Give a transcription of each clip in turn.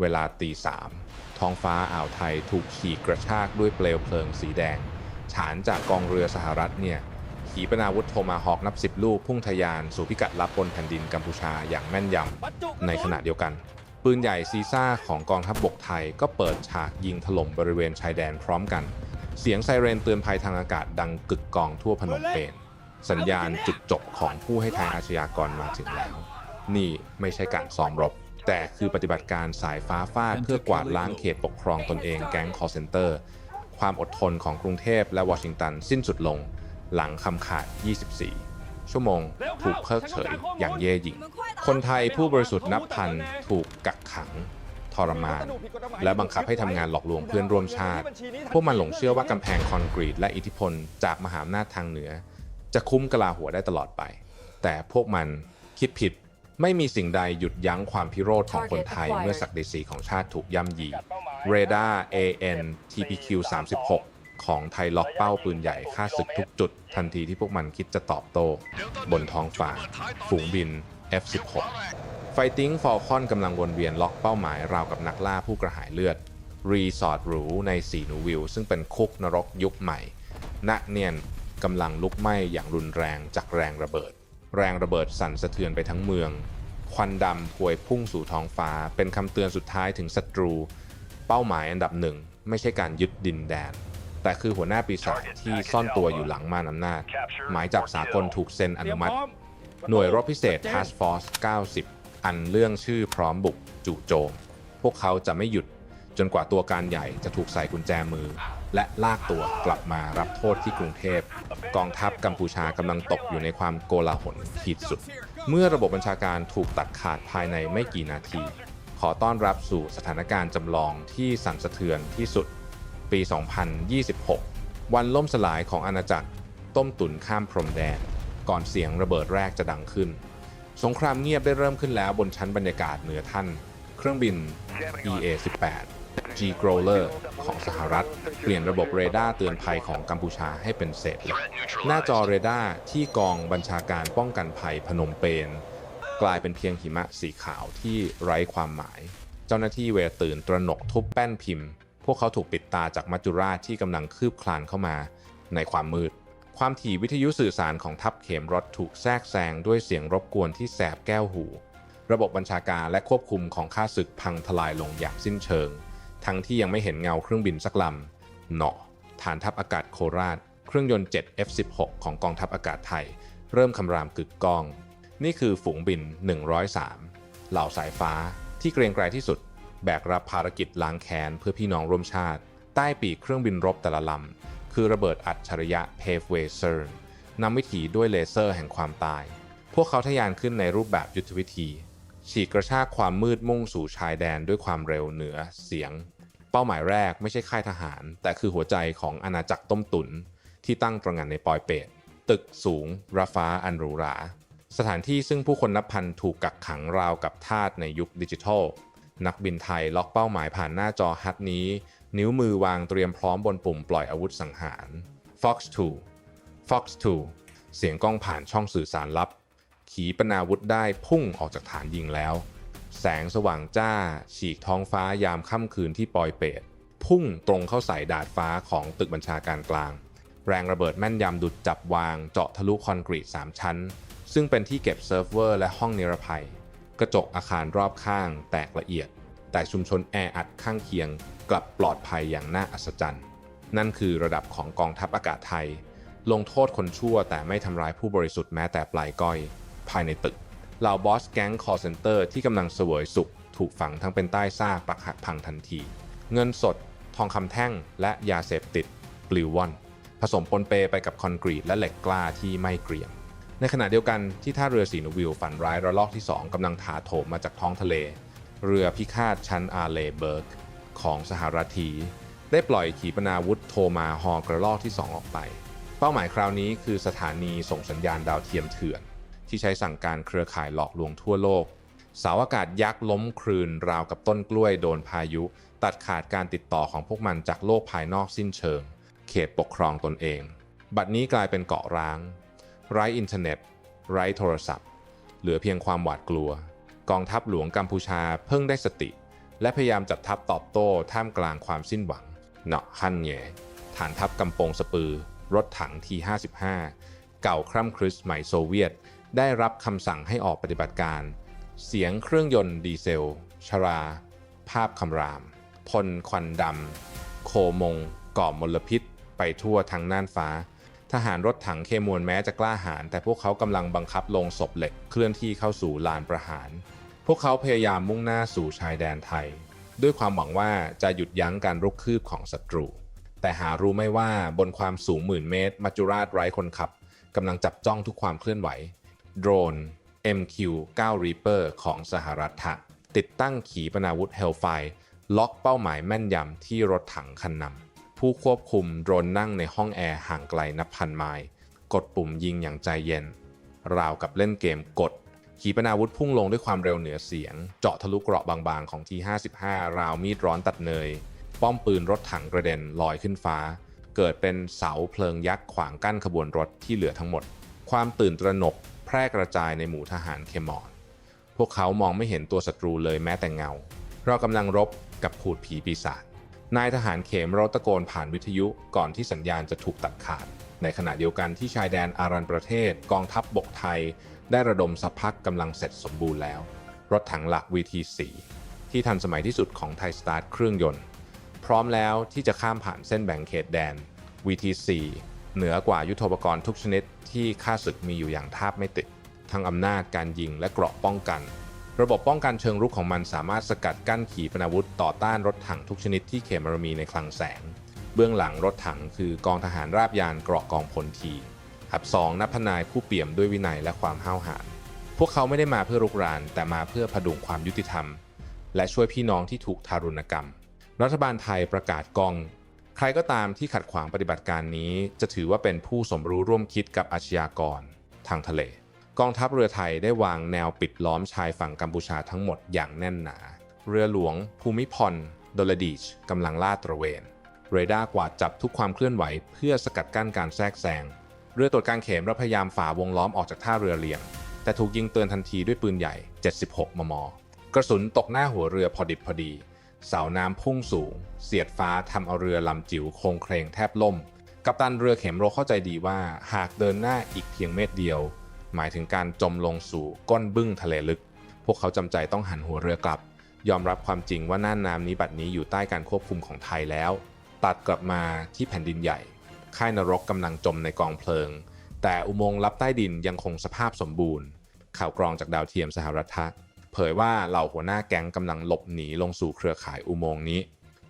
เวลาตีสามท้องฟ้าอ่าวไทยถูกฉีกกระชากด้วยเปลวเพลิงสีแดง ฉานจากกองเรือสหรัฐเนี่ยขีปนาวุธโทมาฮอกนับสิบลูกพุ่งทะยานสู่พิกัดลับบนแผ่นดินกัมพูชาอย่างแม่นยำในขณะเดียวกัน ปืนใหญ่ซีซ่าของกองทัพบบกไทยก็เปิดฉากยิงถล่มบริเวณชายแดนพร้อมกัน เสียงไซเรนเตือนภัยทางอากาศดังกึกกองทั่วพนมเปญสัญญาณจุดจบของผู้ให้ทายอาชญากรมาถึงแล้ว นี่ไม่ใช่การซ้อมรบ แต่คือปฏิบัติการสายฟ้าฟาดเพื่อกวาดล้างเขตปกครองตนเองแก๊งคอร์เซนเตอร์ ความอดทนของกรุงเทพและวอชิงตันสิ้นสุดลง หลังคำขาด 24 ชั่วโมง ถูกเพิกเฉยอย่างเย่หยิ่ง คนไทยผู้บริสุทธิ์นับพันถูกกักขังทรมาน และบังคับให้ทำงานหลอกลวงเพื่อนร่วมชาติ พวกมันหลงเชื่อว่ากำแพงคอนกรีตและอิทธิพลจากมหาอำนาจทางเหนือ จะคุ้มกลาหัวได้ตลอดไป แต่พวกมันคิดผิด ไม่มีสิ่งใดหยุดยั้งความพิโรธของคนไทยเมื่อศักดิ์ศรีของชาติถูกย่ำยีเรดาร์ AN TPQ 36ของไทยล็อกเป้าปืนใหญ่ฆ่าศึกทุกจุด ทันทีที่พวกมันคิดจะตอบโต้ บนท้องฟ้าฝูงบิน F16 ไฟติ้งฟอลคอนกำลังวนเวียนล็อกเป้าหมายราวกับนักล่าผู้กระหายเลือด รีสอร์ทหรูในสีนูวิลซึ่งเป็นคุกนรกยุคใหม่ณเนียนกำลังลุกไหม้อย่างรุนแรงจากแรงระเบิด แรงระเบิดสั่นสะเทือนไปทั้งเมือง ควันดำพวยพุ่งสู่ท้องฟ้า เป็นคำเตือนสุดท้ายถึงศัตรู เป้าหมายอันดับหนึ่ง ไม่ใช่การยึดดินแดน แต่คือหัวหน้าปีศาจที่ซ่อนตัวอยู่หลังม่านอำนาจ หมายจับสากลถูกเซ็นอนุมัติ หน่วยรบพิเศษ Task Force 90 อันเรื่องชื่อพร้อมบุกจู่โจม พวกเขาจะไม่หยุดจนกว่าตัวการใหญ่จะถูกใส่กุญแจมือ และลากตัวกลับมารับโทษที่กรุงเทพ กองทัพกัมพูชากำลังตกอยู่ในความโกลาหลขีดสุด เมื่อระบบบัญชาการถูกตัดขาดภายในไม่กี่นาที ขอต้อนรับสู่สถานการณ์จำลองที่สั่นสะเทือนที่สุด ปี 2026 วันล่มสลายของอาณาจักร ต้มตุนข้ามพรมแดน ก่อนเสียงระเบิดแรกจะดังขึ้น สงครามเงียบได้เริ่มขึ้นแล้วบนชั้นบรรยากาศเหนือท่าน เครื่องบิน EA-18 G Growler ของสหรัฐ เปลี่ยนระบบเรดาร์เตือนภัยของกัมพูชาให้เป็นเศษเหล็กหน้าจอเรดาร์ที่กองบัญชาการป้องกันภัยพนมเปญกลายเป็นเพียงหิมะสีขาวที่ไร้ความหมาย เจ้าหน้าที่เวรตื่นตระหนกทุบแป้นพิมพ์ พวกเขาถูกปิดตาจากมัจจุราชที่กำลังคืบคลานเข้ามาในความมืด ความถี่วิทยุสื่อสารของทัพเข็มรถถูกแทรกแซงด้วยเสียงรบกวนที่แสบแก้วหู ระบบบัญชาการและควบคุมของข้าศึกพังทลายลงอย่างสิ้นเชิง ทั้งที่ยังไม่เห็นเงาเครื่องบินสักลำเหนาะฐานทัพอากาศโคราช เครื่องยนต์ 7 F16 ของกองทัพอากาศไทย เริ่มคำรามกึกก้อง นี่คือฝูงบิน 103 เหล่าสายฟ้าที่เกรงไกรที่สุด แบกรับภารกิจล้างแค้นเพื่อพี่น้องร่วมชาติ ใต้ปีกเครื่องบินรบแต่ละลำ คือระเบิดอัจฉริยะ Paveway CERN นำวิถีด้วยเลเซอร์แห่งความตาย พวกเขาทะยานขึ้นในรูปแบบยุทธวิธี ฉีกกระชากความมืดมุ่งสู่ชายแดนด้วยความเร็วเหนือเสียง เป้าหมายแรกไม่ใช่ค่ายทหาร แต่คือหัวใจของอาณาจักรต้มตุนที่ตั้งตระหง่านในปอยเปตตึกสูงระฟ้าอันหรูหรา สถานที่ซึ่งผู้คนนับพันถูกกักขังราวกับทาสในยุคดิจิทัล นักบินไทยล็อกเป้าหมายผ่านหน้าจอฮัดนี้ นิ้วมือวางเตรียมพร้อมบนปุ่มปล่อยอาวุธสังหาร Fox 2 Fox 2 เสียงกล้องผ่านช่องสื่อสารลับ ขีปนาวุธได้พุ่งออกจากฐานยิงแล้ว แสงสว่างจ้า ฉีกท้องฟ้ายามค่ำคืนที่ปอยเปตพุ่งตรงเข้าใส่ดาดฟ้าของตึกบัญชาการกลาง แรงระเบิดแม่นยำดุดจับวางเจาะทะลุคอนกรีต 3 ชั้น ซึ่งเป็นที่เก็บเซิร์ฟเวอร์และห้องนิรภัย กระจกอาคารรอบข้างแตกละเอียด แต่ชุมชนแออัดข้างเคียง กลับปลอดภัยอย่างน่าอัศจรรย์ นั่นคือระดับของกองทัพอากาศไทย ลงโทษคนชั่วแต่ไม่ทำร้ายผู้บริสุทธิ์แม้แต่ปลายก้อย ภายในตึกเหล่าบอสแก๊งคอร์เซนเตอร์ที่กำลังเสวยสุข ถูกฝังทั้งเป็นใต้ซากปักหักพังทันที เงินสด ทองคำแท่ง และยาเสพติดปลิวว่อน ผสมปนเปไปกับคอนกรีตและเหล็กกล้าที่ไม่เกรียม ในขณะเดียวกันที่ท่าเรือสีนวิลฝันร้ายระลอกที่ 2กำลังถาโถมมาจากท้องทะเล เรือพิฆาตชั้นอาเลเบิร์กของสหรัฐทีได้ปล่อยขีปนาวุธโทมาฮอกระลอกที่ 2 ออกไป เป้าหมายคราวนี้คือสถานีส่งสัญญาณดาวเทียมเถื่อน ที่ใช้สั่งการเครือข่ายหลอกลวงทั่วโลก เสาอากาศยักษ์ล้มคลืนราวกับต้นกล้วยโดนพายุ ตัดขาดการติดต่อของพวกมันจากโลกภายนอกสิ้นเชิง เขตปกครองตนเอง บัดนี้กลายเป็นเกาะร้าง ไร้อินเทอร์เน็ต ไร้โทรศัพท์ เหลือเพียงความหวาดกลัว กองทัพหลวงกัมพูชาเพิ่งได้สติ และพยายามจัดทัพตอบโต้ท่ามกลางความสิ้นหวังเนาะฮั่นแย่ฐานทัพกำปงสปือ รถถังที 55 เก่าคร่ำครึสใหม่โซเวียต ได้รับคำสั่งให้ออกปฏิบัติการ เสียงเครื่องยนต์ดีเซล ชรา ภาพคำราม พลควันดำ โคมง ก่อมลพิษ ไปทั่วทั้งน่านฟ้า ทหารรถถังเคมวนแม้จะกล้าหาญแต่พวกเขากำลังบังคับลงศพเหล็กเคลื่อนที่เข้าสู่ลานประหาร พวกเขาพยายามมุ่งหน้าสู่ชายแดนไทย ด้วยความหวังว่าจะหยุดยั้งการรุกคืบของศัตรู แต่หารู้ไม่ว่าบนความสูงหมื่นเมตร มัจจุราชไร้คนขับกำลังจับจ้องทุกความเคลื่อนไหว โดรน MQ-9 Reaper ของสหรัฐะติดตั้งขีปนาวุธ Hellfire ล็อกเป้าหมายแม่นยำที่รถถังคันนำผู้ควบคุมโดรนนั่งในห้องแอร์ห่างไกลนับพันไมล์กดปุ่มยิงอย่างใจเย็น ราวกับเล่นเกมกด ขีปนาวุธพุ่งลงด้วยความเร็วเหนือเสียง เจาะทะลุเกราะบางๆของที55 ราวมีดร้อนตัดเนย ป้อมปืนรถถังกระเด็นลอยขึ้นฟ้า เกิดเป็นเสาเพลิงยักษ์ขวางกั้นขบวนรถที่เหลือทั้งหมด ความตื่นตระหนก พร่กระจายในหมู่ทหารเคมอน พวกเขามองไม่เห็นตัวศัตรูเลยแม้แต่เงา เรากำลังรบกับผูดผีปีศาจ นายทหารเขมเราตะโกนผ่านวิทยุก่อนที่สัญญาณจะถูกตัดขาด ในขณะเดียวกันที่ชายแดนอารันประเทศ กองทัพบบกไทย ได้ระดมสภาพกำลังเสร็จสมบูรณ์แล้ว รถถังหลัก VT4 ที่ทันสมัยที่สุดของไทยสตาร์ทเครื่องยนต์ พร้อมแล้วที่จะข้ามผ่านเส้นแบ่งเขตแดน VT4 เหนือกว่ายุทโธปกรณ์ทุกชนิดที่ข้าศึกมีอยู่อย่างทาบไม่ติด ทั้งอำนาจการยิงและเกราะป้องกัน ระบบป้องกันเชิงรุกของมันสามารถสกัดกั้นขีปนาวุธต่อต้านรถถังทุกชนิดที่เขมรมีในคลังแสง เบื้องหลังรถถังคือกองทหารราบยานเกราะกองพลทีหับสองนับพนายผู้เปี่ยมด้วยวินัยและความห้าวหาญพวกเขาไม่ได้มาเพื่อรุกรานแต่มาเพื่อพดุงความยุติธรรม และช่วยพี่น้องที่ถูกทารุณกรรม รัฐบาลไทยประกาศกอง ใครก็ตามที่ขัดขวางปฏิบัติการนี้ จะถือว่าเป็นผู้สมรู้ร่วมคิดกับอาชญากรทางทะเล กองทัพเรือไทยได้วางแนวปิดล้อมชายฝั่งกัมพูชาทั้งหมดอย่างแน่นหนา เรือหลวง ภูมิพลดลดีชกำลังลาดตระเวนเรดาร์กวาดจับทุกความเคลื่อนไหว เพื่อสกัดกั้นการแทรกแซง เรือตรวจการเขมเราพยายามฝ่าวงล้อมออกจากท่าเรือเลียง แต่ถูกยิงเตือนทันทีด้วยปืนใหญ่ 76 มม กระสุนตกหน้าหัวเรือพอดิบพอดี เสาน้ำพุ่งสูง เสียดฟ้าทำเอาเรือลำจิ๋วโครงเครงแทบล่ม กัปตันเรือเข็มโรเข้าใจดีว่าหากเดินหน้าอีกเพียงเมตรเดียว หมายถึงการจมลงสู่ก้นบึ้งทะเลลึก พวกเขาจำใจต้องหันหัวเรือกลับ ยอมรับความจริงว่าน่านน้ำนี้บัดนี้อยู่ใต้การควบคุมของไทยแล้ว ตัดกลับมาที่แผ่นดินใหญ่ ค่ายนรกกำลังจมในกองเพลิง แต่อุโมงค์ลับใต้ดินยังคงสภาพสมบูรณ์ ข่าวกรองจากดาวเทียมสหรัฐ เผยว่าเหล่าหัวหน้าแก๊งกำลังหลบหนีลงสู่เครือข่ายอุโมงค์นี้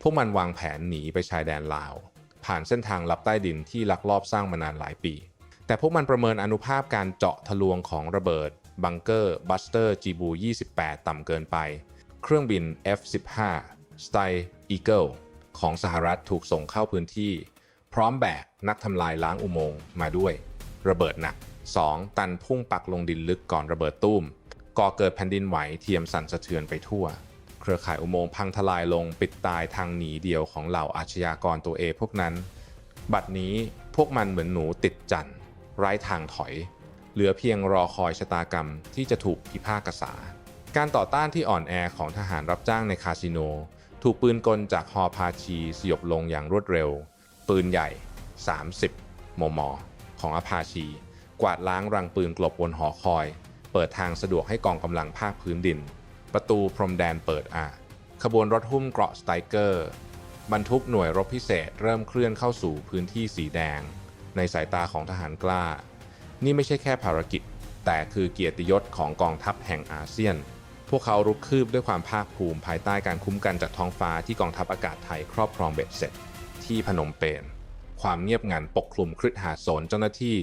พวกมันวางแผนหนีไปชายแดนลาว ผ่านเส้นทางลับใต้ดินที่ลักลอบสร้างมานานหลายปี แต่พวกมันประเมินอนุภาพการเจาะทะลวงของระเบิด บังเกอร์ บัสเตอร์จีบู28 ต่ำเกินไป เครื่องบิน F-15 สไตล์ Eagle ของสหรัฐถูกส่งเข้าพื้นที่ พร้อมแบกนักทำลายล้างอุโมงค์มาด้วย ระเบิดหนัก 2. ตันพุ่งปักลงดินลึกก่อนระเบิดตุ้ม ก่อเกิดแผ่นดินไหวเทียมสั่นสะเทือนไปทั่ว เครือข่ายอุโมงค์พังทลายลงปิดตายทางหนีเดียวของเหล่าอาชญากรตัวเอพวกนั้น บัดนี้พวกมันเหมือนหนูติดจันไร้ทางถอย เหลือเพียงรอคอยชะตากรรมที่จะถูกพิพากษา การต่อต้านที่อ่อนแอของทหารรับจ้างในคาสิโน ถูกปืนกลจากฮอพาชีสยบลงอย่างรวดเร็ว ปืนใหญ่ 30 มม ของอพาชี กวาดล้างรังปืนกลบบนหอคอย เปิดทางสะดวกให้กองกำลังภาคพื้นดิน ประตูพรมแดนเปิดอาขบวนรถหุ้มเกราะสไตรเกอร์ บรรทุกหน่วยรบพิเศษเริ่มเคลื่อนเข้าสู่พื้นที่สีแดง ในสายตาของทหารกล้า นี่ไม่ใช่แค่ภารกิจ แต่คือเกียรติยศของกองทัพแห่งอาเซียน พวกเขารุกคืบด้วยความภาคภูมิภายใต้การคุ้มกันจากท้องฟ้าที่กองทัพอากาศไทยครอบครองเบ็ดเสร็จ ที่พนมเปญความเงียบงันปกคลุมครึหาสนเจ้าหน้าที่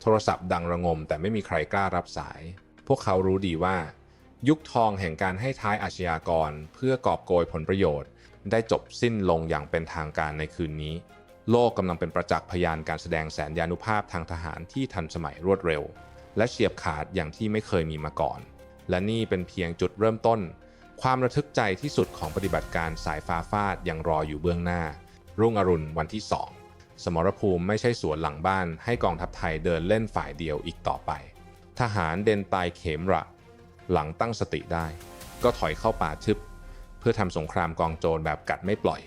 โทรศัพท์ดังระงมแต่ไม่มีใครกล้ารับสาย พวกเขารู้ดีว่า ยุคทองแห่งการให้ท้ายอาชญากรเพื่อกอบโกยผลประโยชน์ ได้จบสิ้นลงอย่างเป็นทางการในคืนนี้ โลกกำลังเป็นประจักษ์พยานการแสดงแสนยานุภาพทางทหารที่ทันสมัยรวดเร็ว และเฉียบขาดอย่างที่ไม่เคยมีมาก่อน และนี่เป็นเพียงจุดเริ่มต้น ความระทึกใจที่สุดของปฏิบัติการสายฟ้าฟาดยังรออยู่เบื้องหน้า รุ่งอรุณวันที่2สมรภูมิไม่ใช่สวนหลังบ้านให้กองทัพไทยเดินเล่นฝ่ายเดียวอีกต่อไป ทหารเดนตายเขมระ หลังตั้งสติได้ ก็ถอยเข้าป่าทึบ เพื่อทำสงครามกองโจรแบบกัดไม่ปล่อย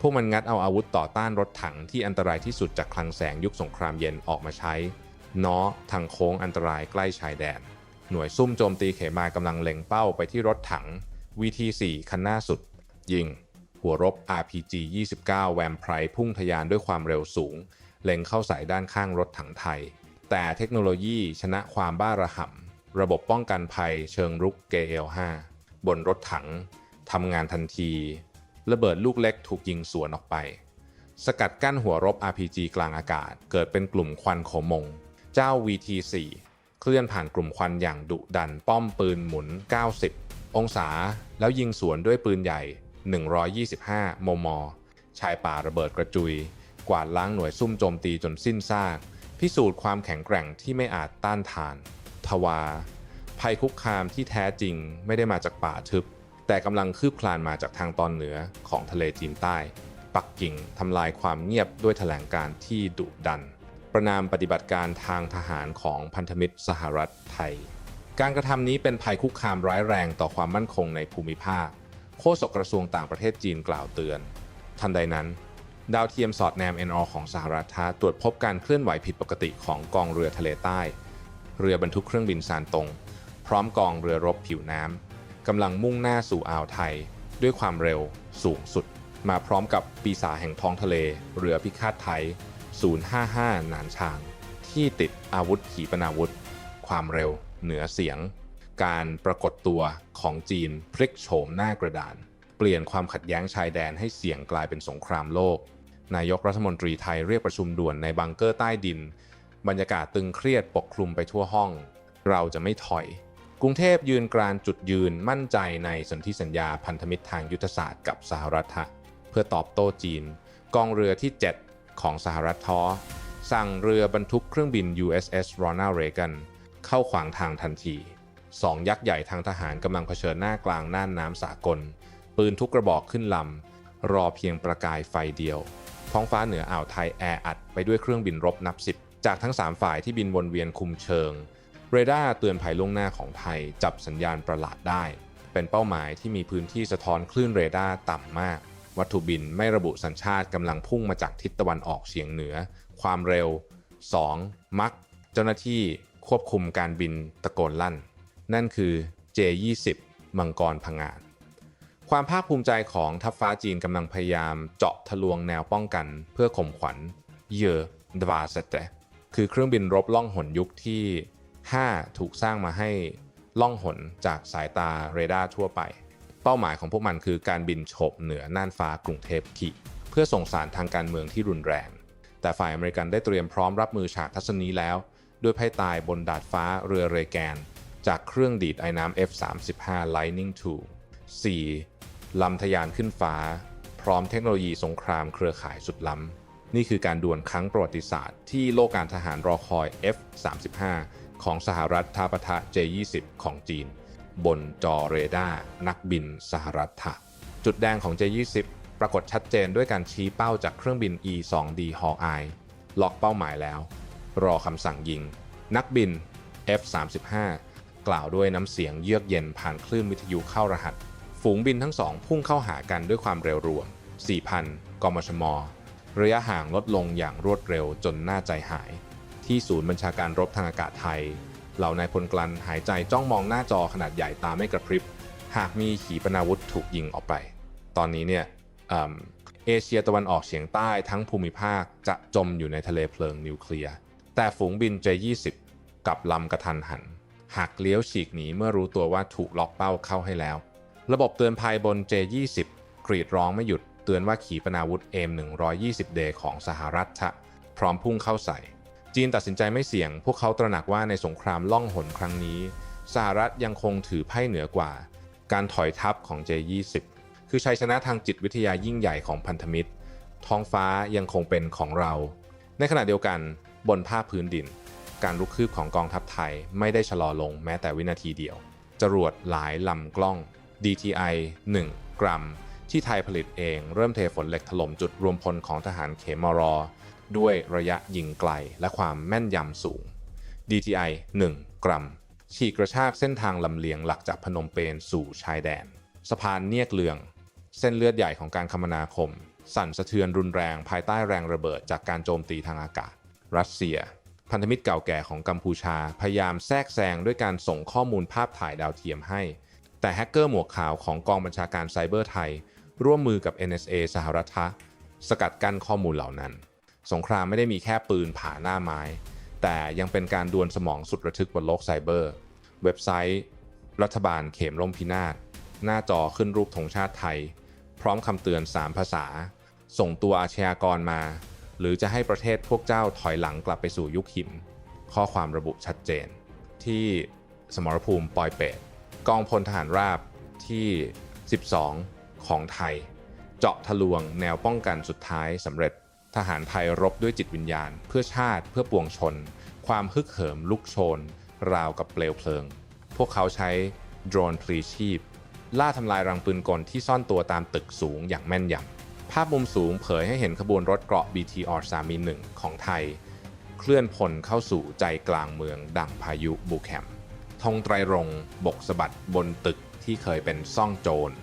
พวกมันงัดเอาอาวุธต่อต้านรถถังที่อันตรายที่สุดจากคลังแสงยุคสงครามเย็นออกมาใช้น้อทางโค้งอันตรายใกล้ชายแดน หน่วยซุ่มโจมตีเขมากำลังเล็งเป้าไปที่รถถัง VT4 คันหน้าสุด ยิง หัวรบ RPG 29 แวมไพร์พุ่งทะยานด้วยความเร็วสูง เล็งเข้าใส่ด้านข้างรถถังไทย แต่เทคโนโลยีชนะความบ้าระห่ำระบบป้องกันภัยเชิงรุก GL5 บนรถถังทำงานทันที ระเบิดลูกเล็กถูกยิงสวนออกไป สกัดกั้นหัวรบ RPG กลางอากาศ เกิดเป็นกลุ่มควันโขมง เจ้า VT4 เคลื่อนผ่านกลุ่มควันอย่างดุดันป้อมปืนหมุน 90 องศา แล้วยิงสวนด้วยปืนใหญ่ 125 มม ชายป่าระเบิดกระจุย กวาดล้างหน่วยซุ่มโจมตีจนสิ้นซาก พิสูจน์ความแข็งแกร่งที่ไม่อาจต้านทาน ทวา ภัยคุกคามที่แท้จริงไม่ได้มาจากป่าทึบ แต่กำลังคืบคลานมาจากทางตอนเหนือของทะเลจีนใต้ ปักกิ่งทำลายความเงียบด้วยแถลงการที่ดุดัน ประนามปฏิบัติการทางทหารของพันธมิตรสหรัฐไทย การกระทำนี้เป็นภัยคุกคามร้ายแรงต่อความมั่นคงในภูมิภาค โฆษกกระทรวงต่างประเทศจีนกล่าวเตือน ทันใดนั้น ดาวเทียมสอดแนม NR ของสหรัฐตรวจพบการเคลื่อนไหวผิดปกติของกองเรือทะเลใต้ เรือบรรทุกเครื่องบินซานตง พร้อมกองเรือรบผิวน้ำกำลังมุ่งหน้าสู่อ่าวไทย ด้วยความเร็วสูงสุด มาพร้อมกับปีศาจแห่งท้องทะเล เรือพิฆาตไทย 055หนานชาง ที่ติดอาวุธขีปนาวุธ ความเร็ว เหนือเสียง การปรากฏตัวของจีนพลิกโฉมหน้ากระดาน เปลี่ยนความขัดแย้งชายแดนให้เสี่ยงกลายเป็นสงครามโลก นายกรัฐมนตรีไทยเรียกประชุมด่วนในบังเกอร์ใต้ดิน บรรยากาศตึงเครียดปกคลุมไปทั่วห้อง เราจะไม่ถอย กรุงเทพยืนกรานจุดยืนมั่นใจในสนธิสัญญาพันธมิตรทางยุทธศาสตร์กับสหรัฐเพื่อตอบโต้จีน กองเรือที่ 7 ของสหรัฐทอสั่งเรือบรรทุกเครื่องบิน USS Ronald Reagan เข้าขวางทางทันทีสองยักษ์ใหญ่ทางทหารกำลังเผชิญหน้ากลางน่านน้ำสากล ปืนทุกกระบอกขึ้นลำรอเพียงประกายไฟเดียว ท้องฟ้าเหนืออ่าวไทยแออัดไปด้วยเครื่องบินรบนับสิบจากทั้ง 3 ฝ่ายที่บินวนเวียนคุมเชิง เรดาร์เตือนภัยล่วงหน้าของไทยจับสัญญาณประหลาดได้ เป็นเป้าหมายที่มีพื้นที่สะท้อนคลื่นเรดาร์ต่ำมาก วัตถุบินไม่ระบุสัญชาติกำลังพุ่งมาจากทิศตะวันออกเฉียงเหนือ ความเร็ว 2. มัก เจ้าหน้าที่ควบคุมการบินตะโกนลั่น นั่นคือ J20 มังกรพังงาน ความภาคภูมิใจของทัพฟ้าจีนกำลังพยายามเจาะทะลวงแนวป้องกัน เพื่อข่มขวัญเยอดวาสเตคือเครื่องบินรบล่องหนยุคที่ 5 ถูกสร้างมาให้ล่องหนจากสายตาเรดาร์ทั่วไป เป้าหมายของพวกมันคือการบินโฉบเหนือน่านฟ้ากรุงเทพขีเพื่อส่งสารทางการเมืองที่รุนแรง แต่ฝ่ายอเมริกันได้เตรียมพร้อมรับมือฉากทัศนีแล้ว ด้วยไพ่ตายบนดาดฟ้าเรือเรแกน จากเครื่องดีดไอ้น้ำ F-35 Lightning II 4. ลำทะยานขึ้นฟ้า พร้อมเทคโนโลยีสงครามเครือข่ายสุดล้ำ นี่คือการดวลครั้งประวัติศาสตร์ที่โลกการทหารรอคอย F-35 ของสหรัฐทาปะทะ J-20 ของจีน บนจอเรดาร์นักบินสหรัฐทะจุดแดงของ J-20 ปรากฏชัดเจนด้วยการชี้เป้าจากเครื่องบิน E-2D Hawkeye ล็อกเป้าหมายแล้ว รอคำสั่งยิง นักบิน F-35 กล่าวด้วยน้ำเสียงเยือกเย็นผ่านคลื่นวิทยุเข้ารหัส ฝูงบินทั้งสองพุ่งเข้าหากันด้วยความเร็วรวม 4,000 กมชม ระยะห่างลดลงอย่างรวดเร็วจนน่าใจหาย ที่ศูนย์บัญชาการรบทางอากาศไทย เหล่านายพลกลันหายใจจ้องมองหน้าจอขนาดใหญ่ตาไม่กระพริบ หากมีขีปนาวุธถูกยิงออกไป ตอนนี้เนี่ยเอเอเชียตะวันออกเฉียงใต้ทั้งภูมิภาคจะจมอยู่ในทะเลเพลิงนิวเคลียร์ แต่ฝูงบิน J-20 กับลำกระทันหันหักเลี้ยวฉีกหนีเมื่อรู้ตัวว่าถูกล็อกเป้าเข้าให้แล้ว ระบบเตือนภัยบน J-20 กรีดร้องไม่หยุดเตือนว่าขีปนาวุธ M120D ของสหรัฐพร้อมพุ่งเข้าใส่ จีนตัดสินใจไม่เสี่ยง พวกเขาตระหนักว่าในสงครามล่องหนครั้งนี้ สหรัฐยังคงถือไพ่เหนือกว่า การถอยทัพของ J20 คือชัยชนะทางจิตวิทยายิ่งใหญ่ของพันธมิตร ท้องฟ้ายังคงเป็นของเรา ในขณะเดียวกันบนภาคพื้นดิน การลุกคืบของกองทัพไทยไม่ได้ชะลอลงแม้แต่วินาทีเดียว จรวดหลายลำกล้อง DTI 1 กรัม ที่ไทยผลิตเองเริ่มเทฝนเหล็กถล่มจุดรวมพลของทหารเขมรอด้วยระยะยิงไกลและความแม่นยำสูง DTI 1 กรัม ฉีกกระชากเส้นทางลำเลียงหลักจากพนมเปญสู่ชายแดน สะพานเนียกเลือง เส้นเลือดใหญ่ของการคมนาคม สั่นสะเทือนรุนแรงภายใต้แรงระเบิดจากการโจมตีทางอากาศ รัสเซีย พันธมิตรเก่าแก่ของกัมพูชาพยายามแทรกแซงด้วยการส่งข้อมูลภาพถ่ายดาวเทียมให้ แต่แฮกเกอร์หมวกขาวของกองบัญชาการไซเบอร์ไทย ร่วมมือกับ NSA สหรัฐะสกัดกั้นข้อมูลเหล่านั้น สงครามไม่ได้มีแค่ปืนผ่าหน้าไม้ แต่ยังเป็นการดวลสมองสุดระทึกบนโลกไซเบอร์ เว็บไซต์ รัฐบาลเข็มล่มพินาศ หน้าจอขึ้นรูปธงชาติไทย พร้อมคำเตือน 3 ภาษา ส่งตัวอาชญากรมา หรือจะให้ประเทศพวกเจ้าถอยหลังกลับไปสู่ยุคหินข้อความระบุชัดเจน ที่สมรภูมิปอยเปต กองพลทหารราบที่ 12 ของไทย เจาะทะลวงแนวป้องกันสุดท้ายสำเร็จทหารไทยรบด้วยจิตวิญญาณ เพื่อชาติเพื่อปวงชน ความฮึกเหิมลุกโชน ราวกับเปลวเพลิง พวกเขาใช้โดรนพลีชีพ ล่าทำลายรังปืนกลที่ซ่อนตัวตามตึกสูงอย่างแม่นยำภาพมุมสูงเผยให้เห็นขบวนรถเกราะ BTR 3 1ของไทย เคลื่อนพลเข้าสู่ใจกลางเมืองดั่งพายุบูแคม ธงไตรรงบกสะบัดบนตึกที่เคยเป็นซ่องโจร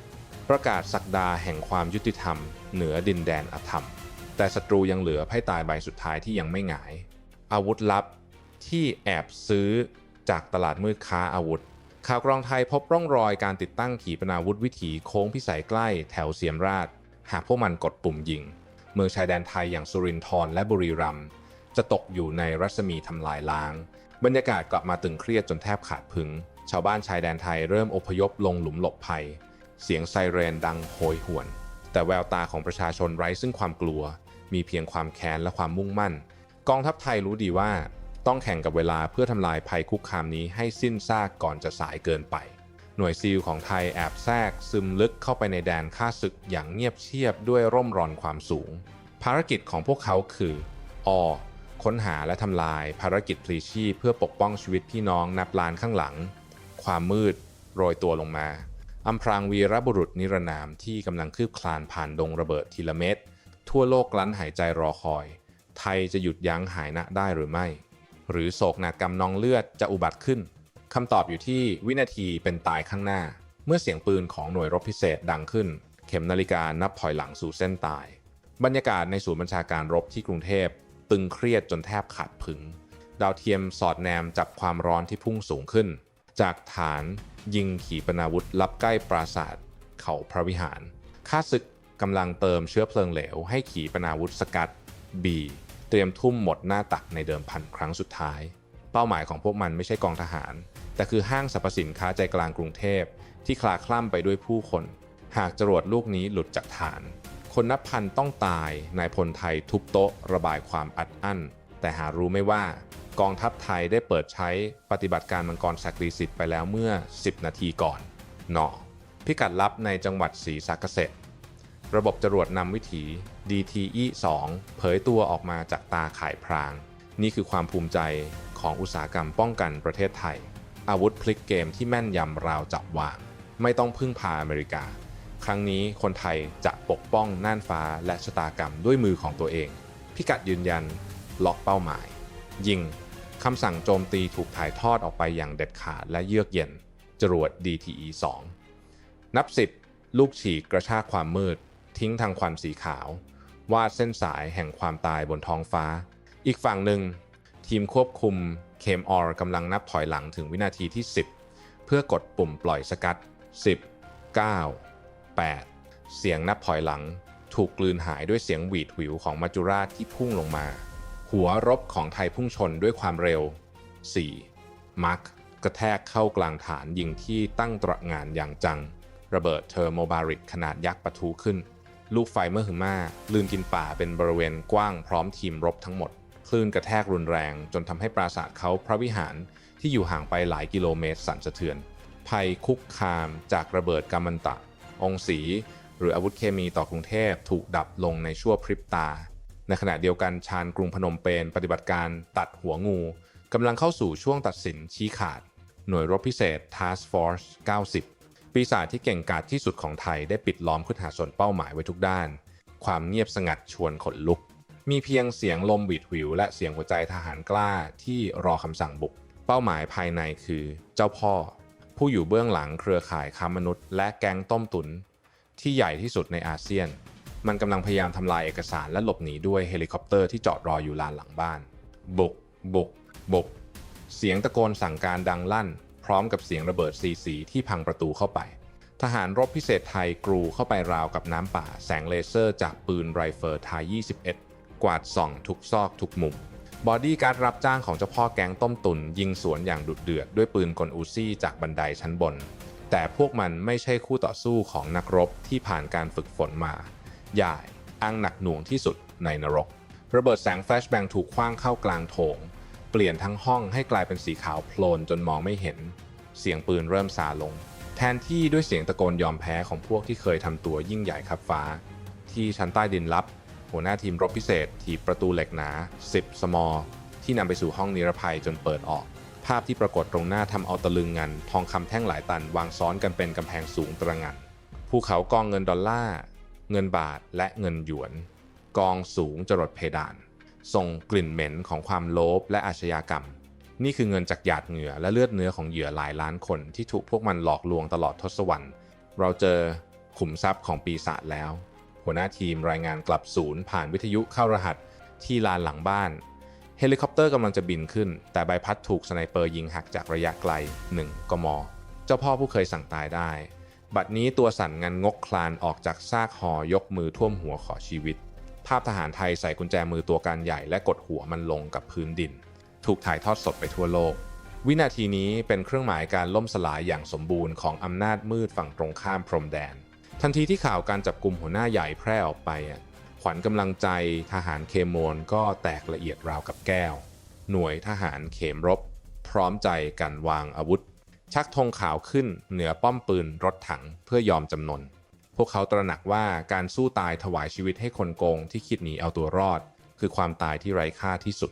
ประกาศสักดาแห่งความยุติธรรม เหนือดินแดนอธรรม แต่ศัตรูยังเหลือไพ่ตายใบสุดท้ายที่ยังไม่หงาย อาวุธลับที่แอบซื้อจากตลาดมืดค้าอาวุธ ข่าวกรองไทยพบร่องรอยการติดตั้งขีปนาวุธวิถีโค้งพิสัยใกล้แถวเสียมราช หากพวกมันกดปุ่มยิง เมืองชายแดนไทยอย่างสุรินทร์และบุรีรัมย์จะตกอยู่ในรัศมีทำลายล้าง บรรยากาศกลับมาตึงเครียดจนแทบขาดพึง ชาวบ้านชายแดนไทยเริ่มอพยพลงหลุมหลบภัย เสียงไซเรนดังโหยหวน แต่แววตาของประชาชนไร้ซึ่งความกลัว มีเพียงความแค้นและความมุ่งมั่น กองทัพไทยรู้ดีว่า ต้องแข่งกับเวลาเพื่อทำลายภัยคุกคามนี้ให้สิ้นซากก่อนจะสายเกินไป หน่วยซีลของไทยแอบแทรกซึมลึกเข้าไปในแดนฆ่าศึกอย่างเงียบเชียบด้วยร่มรอนความสูง ภารกิจของพวกเขาคืออ ค้นหาและทำลายภารกิจพลีชีพเพื่อปกป้องชีวิตพี่น้องนับล้านข้างหลัง ความมืดโรยตัวลงมาอำพรางวีรบุรุษนิรนามที่กำลังคืบคลานผ่านดงระเบิดทีละเม็ดทั่วโลกลั้นหายใจรอคอย ไทยจะหยุดยั้งหายนะได้หรือไม่ หรือโศกนาฏกรรมนองเลือดจะอุบัติขึ้นคำตอบอยู่ที่วินาทีเป็นตายข้างหน้า เมื่อเสียงปืนของหน่วยรบพิเศษดังขึ้น เข็มนาฬิกานับถอยหลังสู่เส้นตาย บรรยากาศในศูนย์บัญชาการรบที่กรุงเทพ ตึงเครียดจนแทบขาดผึง ดาวเทียมสอดแนมจับความร้อนที่พุ่งสูงขึ้น จากฐานยิงขีปนาวุธลับใกล้ปราสาทเขาพระวิหารข้าศึกกำลังเติมเชื้อเพลิงเหลวให้ขีปนาวุธสกัด B เตรียมทุ่มหมดหน้าตักในเดิมพันครั้งสุดท้าย เป้าหมายของพวกมันไม่ใช่กองทหาร แต่คือห้างสรรพสินค้าใจกลางกรุงเทพ ที่คลาคล่ำไปด้วยผู้คน หากจรวดลูกนี้หลุดจากฐาน คนนับพันต้องตาย นายพลไทยทุบโต๊ะระบายความอัดอั้น แต่หารู้ไม่ว่ากองทัพไทยได้เปิดใช้ปฏิบัติการมังกรศักดิ์สิทธิ์ไปแล้วเมื่อ 10 นาทีก่อนหนอพิกัดลับในจังหวัดศรีสะเกษระบบจรวดนำวิถี DTE-2 เผยตัวออกมาจากตาข่ายพราง นี่คือความภูมิใจของอุตสาหกรรมป้องกันประเทศไทย อาวุธพลิกเกมที่แม่นยำราวจับวาง ไม่ต้องพึ่งพาอเมริกา ครั้งนี้คนไทยจะปกป้องน่านฟ้าและชะตากรรมด้วยมือของตัวเอง พิกัดยืนยัน ล็อกเป้าหมาย ยิงคำสั่งโจมตีถูกถ่ายทอดออกไปอย่างเด็ดขาดและเยือกเย็น จรวด DTE-2 นับสิบลูกฉีกกระชากความมืด ทิ้งทางควันสีขาว วาดเส้นสายแห่งความตายบนท้องฟ้า อีกฝั่งหนึ่ง ทีมควบคุมเคมออร์กำลังนับถอยหลังถึงวินาทีที่ 10 เพื่อกดปุ่มปล่อยสกัด 10 9 8 เสียงนับถอยหลังถูกกลืนหายด้วยเสียงหวีดหวิวของมัจจุราชที่พุ่งลงมา หัวรบของไทยพุ่งชนด้วยความเร็ว 4. มาร์กกระแทกเข้ากลางฐานยิงที่ตั้งตระงานอย่างจัง ระเบิดเทอร์โมบาริกขนาดยักษ์ปะทุขึ้น ลูกไฟเมื่อหึมาลื่นกินป่าเป็นบริเวณกว้างพร้อมทีมรบทั้งหมด คลื่นกระแทกรุนแรง จนทำให้ปราสาทเขาพระวิหารที่อยู่ห่างไปหลายกิโลเมตรสั่นสะเทือนภัยคุกคามจากระเบิดกัมมันตะ องค์สี หรืออาวุธเคมีต่อกรุงเทพถูกดับลงในชั่วพริบตา ในขณะเดียวกันชานกรุงพนมเปญปฏิบัติการตัดหัวงูกำลังเข้าสู่ช่วงตัดสินชี้ขาด หน่วยรบพิเศษ Task Force 90 ปีศาจที่เก่งกาจที่สุดของไทยได้ปิดล้อมขึ้นหาส่วนเป้าหมายไว้ทุกด้าน ความเงียบสงัดชวนขนลุก มีเพียงเสียงลมหวีดหวิว และเสียงหัวใจทหารกล้าที่รอคำสั่งบุก เป้าหมายภายในคือเจ้าพ่อ ผู้อยู่เบื้องหลังเครือข่ายค้ามนุษย์ และแก๊งต้มตุน ที่ใหญ่ที่สุดในอาเซียน มันกำลังพยายามทำลายเอกสารและหลบหนีด้วยเฮลิคอปเตอร์ที่จอดรออยู่ลานหลังบ้าน บุก บุก บุก เสียงตะโกนสั่งการดังลั่น พร้อมกับเสียงระเบิดซีซีที่พังประตูเข้าไป ทหารรบพิเศษไทยกรูเข้าไปราวกับน้ำป่า แสงเลเซอร์จากปืนไรเฟิลไทย 21 กวาดส่องทุกซอกทุกมุม บอดี้การ์ดรับจ้างของเจ้าพ่อแก๊งต้มตุนยิงสวนอย่างดุเดือดด้วยปืนกลอูซี่จากบันไดชั้นบน แต่พวกมันไม่ใช่คู่ต่อสู้ของนักรบที่ผ่านการฝึกฝนมาใหญ่อ้างหนักหน่วงที่สุดในนรก ระเบิดแสงแฟลชแบงถูกคว้างเข้ากลางโถง เปลี่ยนทั้งห้องให้กลายเป็นสีขาวโพลนจนมองไม่เห็น เสียงปืนเริ่มซาลง แทนที่ด้วยเสียงตะโกนยอมแพ้ของพวกที่เคยทำตัวยิ่งใหญ่ขับฟ้า ที่ชั้นใต้ดินลับ หัวหน้าทีมรบพิเศษถีบประตูเหล็กหนา 10 สมอ ที่นำไปสู่ห้องนิรภัยจนเปิดออก ภาพที่ปรากฏตรงหน้าทำเอาตะลึงงัน ทองคำแท่งหลายตันวางซ้อนกันเป็นกำแพงสูงตระหงันภูเขากองเงินดอลลาร์ เงินบาทและเงินหยวน กองสูงจรดเพดาน ส่งกลิ่นเหม็นของความโลภและอาชญากรรม นี่คือเงินจากหยาดเหงื่อและเลือดเนื้อของเหยื่อหลายล้านคนที่ถูกพวกมันหลอกลวงตลอดทศวรรษ เราเจอขุมทรัพย์ของปีศาจแล้ว หัวหน้าทีมรายงานกลับศูนย์ผ่านวิทยุเข้ารหัสที่ลานหลังบ้าน เฮลิคอปเตอร์กำลังจะบินขึ้น แต่ใบพัดถูกสไนเปอร์ยิงหักจากระยะไกล 1 กม เจ้าพ่อผู้เคยสั่งตายได้ บัดนี้ตัวสั่นงันงกคลานออกจากซากหอยกมือท่วมหัวขอชีวิต ภาพทหารไทยใส่กุญแจมือตัวการใหญ่และกดหัวมันลงกับพื้นดิน ถูกถ่ายทอดสดไปทั่วโลกวินาทีนี้เป็นเครื่องหมายการล่มสลายอย่างสมบูรณ์ของอำนาจมืดฝั่งตรงข้ามพรมแดน ทันทีที่ข่าวการจับกลุ่มหัวหน้าใหญ่แพร่ออกไปขวัญกำลังใจทหารเคมนก็แตกละเอียดราวกับแก้ว หน่วยทหารเขมรบ พร้อมใจกันวางอาวุธ ชักธงขาวขึ้นเหนือป้อมปืนรถถังเพื่อยอมจำนน พวกเขาตระหนักว่าการสู้ตายถวายชีวิตให้คนโกงที่คิดหนีเอาตัวรอด คือความตายที่ไร้ค่าที่สุด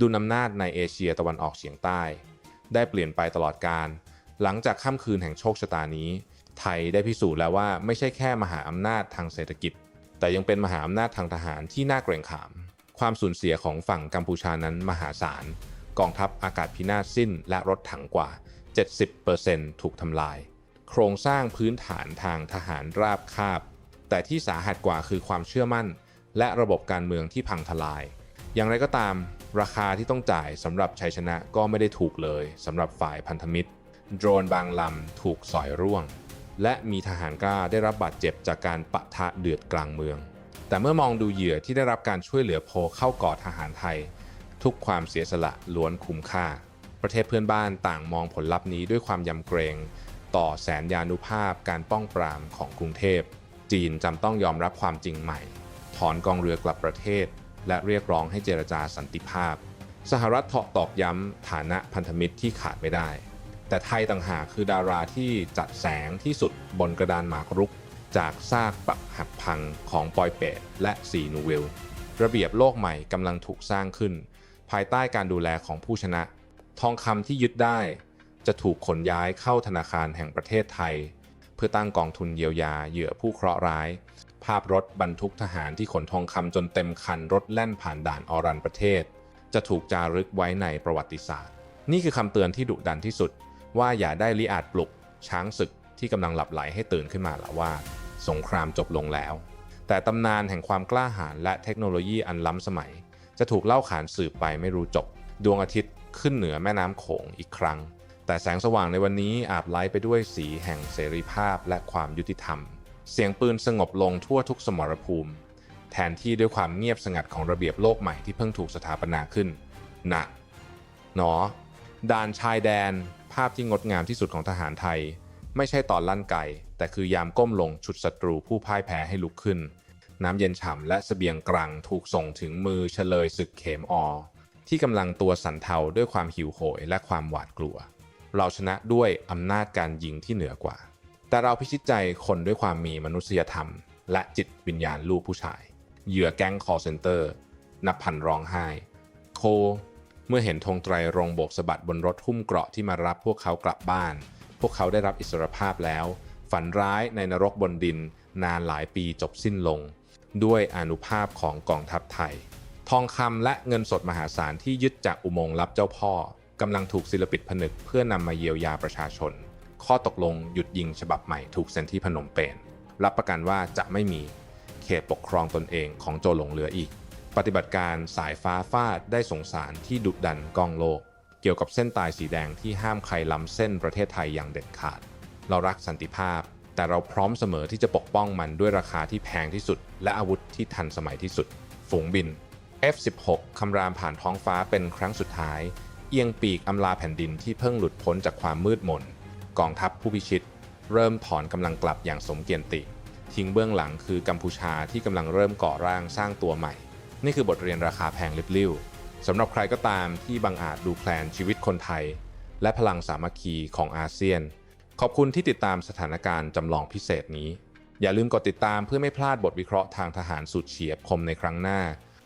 ดุลอำนาจในเอเชียตะวันออกเฉียงใต้ ได้เปลี่ยนไปตลอดการ หลังจากค่ำคืนแห่งโชคชะตานี้ ไทยได้พิสูจน์แล้วว่าไม่ใช่แค่มหาอำนาจทางเศรษฐกิจ แต่ยังเป็นมหาอำนาจทางทหารที่น่าเกรงขาม ความสูญเสียของฝั่งกัมพูชานั้นมหาศาล กองทัพอากาศพินาศสิ้นและรถถังกว่า 70%ถูกทำลาย โครงสร้างพื้นฐานทางทหารราบคาบ แต่ที่สาหัสกว่าคือความเชื่อมั่น และระบบการเมืองที่พังทลาย อย่างไรก็ตามราคาที่ต้องจ่ายสำหรับชัยชนะก็ไม่ได้ถูกเลยสำหรับฝ่ายพันธมิตร โดรนบางลำถูกสอยร่วง และมีทหารกล้าได้รับบาดเจ็บจากการปะทะเดือดกลางเมือง แต่เมื่อมองดูเหยื่อที่ได้รับการช่วยเหลือโพเข้ากอดทหารไทย ทุกความเสียสละล้วนคุ้มค่า ประเทศเพื่อนบ้านต่างมองผลลัพธ์นี้ด้วยความยำเกรง ต่อแสนยานุภาพการป้องปรามของกรุงเทพ จีนจำต้องยอมรับความจริงใหม่ ถอนกองเรือกลับประเทศ และเรียกร้องให้เจรจาสันติภาพ สหรัฐเถาะตอกย้ำฐานะพันธมิตรที่ขาดไม่ได้ แต่ไทยต่างหากคือดาราที่จัดแสงที่สุดบนกระดานหมากรุก จากซากปักหักพังของปอยเปตและสีนูเวล ระเบียบโลกใหม่กำลังถูกสร้างขึ้น ภายใต้การดูแลของผู้ชนะ ทองคำที่ยึดได้ จะถูกขนย้ายเข้าธนาคารแห่งประเทศไทย เพื่อตั้งกองทุนเยียวยาเหยื่อผู้เคราะห์ร้าย ภาพรถบรรทุกทหารที่ขนทองคำจนเต็มคันรถแล่นผ่านด่านอรันประเทศ จะถูกจารึกไว้ในประวัติศาสตร์ นี่คือคำเตือนที่ดุดันที่สุด ว่าอย่าได้ลิอาจปลุก ช้างศึกที่กำลังหลับไหลให้ตื่นขึ้นมาละว่า สงครามจบลงแล้ว แต่ตำนานแห่งความกล้าหาญและเทคโนโลยีอันล้ำสมัย จะถูกเล่าขานสืบไปไม่รู้จบ ดวงอาทิตย์ขึ้นเหนือแม่น้ำโขงอีกครั้ง แต่แสงสว่างในวันนี้อาบไล้ไปด้วยสีแห่งเสรีภาพและความยุติธรรม เสียงปืนสงบลงทั่วทุกสมรภูมิ แทนที่ด้วยความเงียบสงัดของระเบียบโลกใหม่ที่เพิ่งถูกสถาปนาขึ้นนะหนอด่านชายแดน ภาพที่งดงามที่สุดของทหารไทย ไม่ใช่ตอนลั่นไก แต่คือยามก้มลงฉุดศัตรูผู้พ่ายแพ้ให้ลุกขึ้น น้ำเย็นฉ่ำและเสบียงกรังถูกส่งถึงมือเฉลยศึกเขมอ ที่กำลังตัวสันเทาด้วยความหิวโหยและความหวาดกลัว เราชนะด้วยอำนาจการยิงที่เหนือกว่า แต่เราพิชิตใจคนด้วยความมีมนุษยธรรม และจิตวิญญาณลูกผู้ชาย เหยื่อแก๊งคอเซนเตอร์ นับพันร้องไห้ โค เมื่อเห็นธงไตรรงโบกสะบัดบนรถหุ้มเกราะที่มารับพวกเขากลับบ้าน พวกเขาได้รับอิสรภาพแล้ว ฝันร้ายในนรกบนดิน นานหลายปีจบสิ้นลง ด้วยอนุภาพของกองทัพไทย ทองคำและเงินสดมหาศาลที่ยึดจากอุโมงค์ลับเจ้าพ่อกำลังถูกศิลปิดผนึกเพื่อนำมาเยียวยาประชาชน ข้อตกลงหยุดยิงฉบับใหม่ถูกเซ็นที่พนมเปญรับประกันว่าจะไม่มีเขตปกครองตนเองของโจหลงเหลืออีก ปฏิบัติการสายฟ้าฟาดได้สงสารที่ดุดันกองโลก เกี่ยวกับเส้นตายสีแดงที่ห้ามใครล้ำเส้นประเทศไทยอย่างเด็ดขาด เรารักสันติภาพ แต่เราพร้อมเสมอที่จะปกป้องมันด้วยราคาที่แพงที่สุด และอาวุธที่ทันสมัยที่สุด ฝูงบิน F-16 คำรามผ่านท้องฟ้าเป็นครั้งสุดท้าย เอียงปีกอำลาแผ่นดินที่เพิ่งหลุดพ้นจากความมืดมนกองทัพผู้พิชิต เริ่มถอนกำลังกลับอย่างสมเกียรติ ทิ้งเบื้องหลังคือกัมพูชาที่กำลังเริ่มก่อร่างสร้างตัวใหม่ นี่คือบทเรียนราคาแพงลิบลิ่วสำหรับใครก็ตามที่บังอาจดูแคลนชีวิตคนไทย และพลังสามัคคีของอาเซียน ขอบคุณที่ติดตามสถานการณ์จำลองพิเศษนี้ อย่าลืมกดติดตามเพื่อไม่พลาดบทวิเคราะห์ทางทหารสุดเฉียบคมในครั้งหน้า